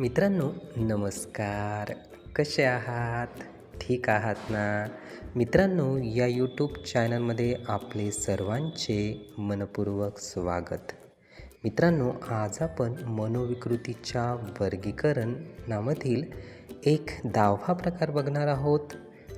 मित्रांनो नमस्कार. कसे आहात? ठीक आहात ना? मित्रांनो या यूट्यूब चॅनलमध्ये आपले सर्वांचे मनपूर्वक स्वागत. मित्रांनो आज आपण मनोविकृतीच्या वर्गीकरण नामधील एक दहावा प्रकार बघणार आहोत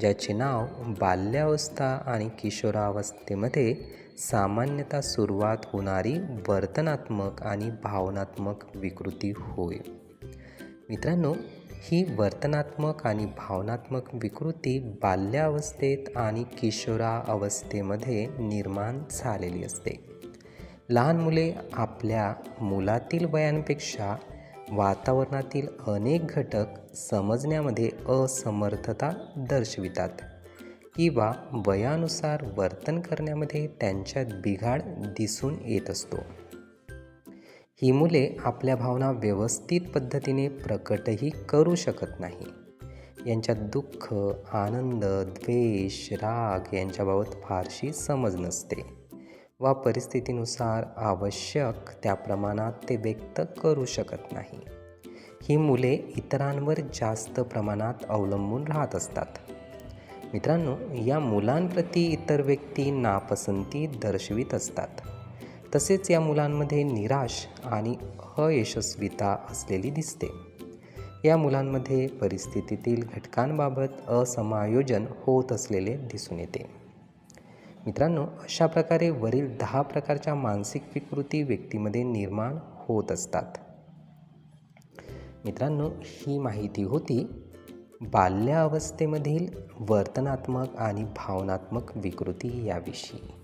ज्याचे नाव बाल्यावस्था आणि किशोरावस्थेमध्ये सामान्यतः सुरुवात होणारी वर्तनात्मक आणि भावनात्मक विकृती होय. मित्रांनो ही वर्तनात्मक आणि भावनात्मक विकृती बाल्यावस्थेत आणि किशोरावस्थेमध्ये निर्माण झालेली असते. लहान मुले आपल्या मुलातील वयांपेक्षा वातावरणातील अनेक घटक समजण्यामध्ये असमर्थता दर्शवितात किंवा वयानुसार वर्तन करण्यामध्ये त्यांच्यात बिघाड दिसून येत असतो. ही मुले आपल्या भावना व्यवस्थित पद्धतीने प्रकटही करू शकत नाही. यांच्यात दुःख आनंद द्वेष राग यांच्याबाबत फारशी समज नसते वा परिस्थितीनुसार आवश्यक त्या प्रमाणात ते व्यक्त करू शकत नाही. ही मुले इतरांवर जास्त प्रमाणात अवलंबून राहत असतात. मित्रांनो या मुलांप्रती इतर व्यक्ती नापसंती दर्शवित असतात. तसेच या मुलांमध्ये निराश आणि अयशस्विता असलेली दिसते. या मुलांमध्ये परिस्थितीतील घटकांबाबत असमायोजन होत असलेले दिसून येते. मित्रांनो अशा प्रकारे वरील दहा प्रकारच्या मानसिक विकृती व्यक्तीमध्ये निर्माण होत असतात. मित्रांनो ही माहिती होती बाल्यावस्थेमधील वर्तनात्मक आणि भावनात्मक विकृती याविषयी.